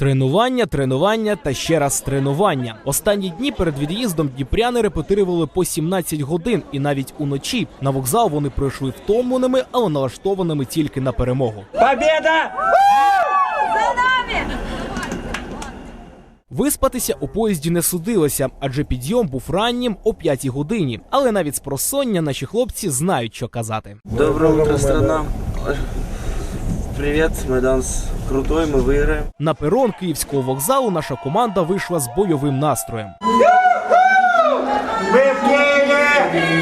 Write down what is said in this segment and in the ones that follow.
Тренування, тренування та ще раз тренування. Останні дні перед від'їздом дніпряни репетирували по 17 годин, і навіть уночі на вокзал вони пройшли втомленими, але налаштованими тільки на перемогу. Победа! Виспатися у поїзді не судилося, адже підйом був раннім о 5 годині. Але навіть з просоння наші хлопці знають, що казати. Доброе утро, страна. Привет, Майданс крутой, Ми виграємо. На перон київського вокзалу наша команда вийшла з бойовим настроєм. Ми в Києві!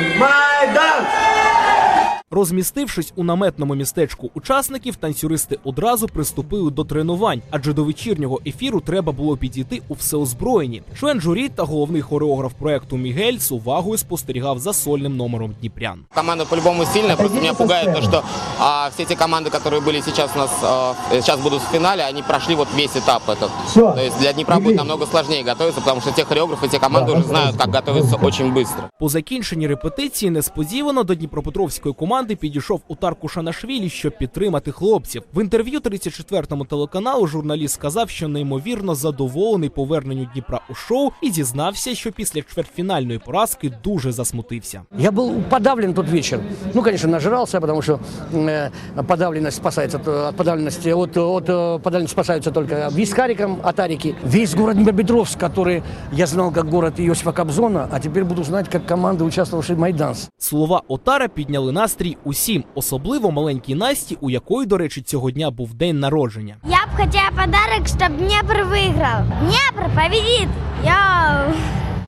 Майдан! Розмістившись у наметному містечку учасників, танцюристи одразу приступили до тренувань, адже до вечірнього ефіру треба було підійти у всеозброєнні. Член журі та головний хореограф проекту Мігель з увагою спостерігав за сольним номером Дніпрян. Команда по-любому сильная, просто меня пугает то, что а, все те команды, которые были сейчас у нас, а, сейчас будут в финале, они прошли вот весь этап этот. Всё. То есть для Днепра будет намного сложнее готовиться, потому что те хореографы, те команды уже знают, как готовиться очень быстро. По закінченні репетиції несподівано до Дніпропетровської команди підійшов Утар Кушанашвілі, щоб підтримати хлопців. В інтерв'ю 34-му телеканалу журналіст сказав, що неймовірно задоволений поверненню Дніпра у шоу і зізнався, що після чвертьфінальної поразки дуже засмутився. Я был подавлен тот вечер. Ну, конечно, нажрался, потому что э, подавленность спасается от, от подавленности. От, от э, подавленности спасаются только вискариком от Арики. Весь город Днепропетровск, который я знал как город Иосифа Кобзона, а теперь буду знать как команда, участвовавшая в Майданс. Слова Отара підняли настрій усім, особливо маленькій Насті, у якої, до речі, цього дня був день народження. Я бы хотела подарок, чтобы Днепр выиграл. Днепр победит! Я...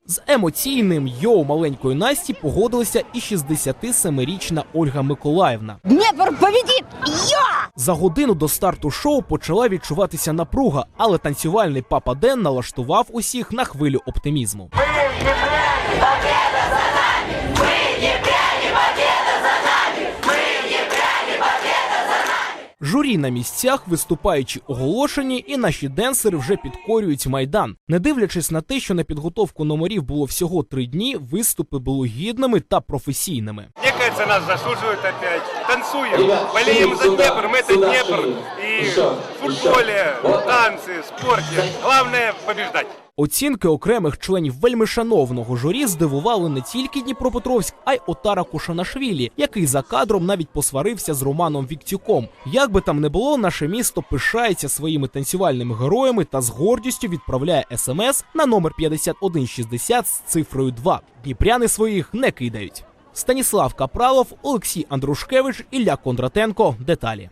З емоційним йоу маленької Насті погодилася і 67-річна Ольга Миколаївна. Днепр победит! Я! За годину до старту шоу почала відчуватися напруга, але танцювальний папа Ден налаштував усіх на хвилю оптимізму. Журі на місцях, виступаючи оголошені, і наші денсери вже підкорюють майдан. Не дивлячись на те, що на підготовку номерів було всього три дні, виступи були гідними та професійними. Мне кажется, нас заслуживают опять. Танцуем, болеем за Днепр, мы это Днепр. И в футболе, танцы, спорте. Главное побеждать. Оцінки окремих членів вельмишановного журі здивували не тільки Дніпропетровськ, а й Отара Кушанашвілі, який за кадром навіть посварився з Романом Віктюком. Як би там не було, наше місто пишається своїми танцювальними героями та з гордістю відправляє смс на номер 5160 з цифрою 2. Дніпряни своїх не кидають. Станіслав Капралов, Олексій Андрушкевич, Ілля Кондратенко. Деталі.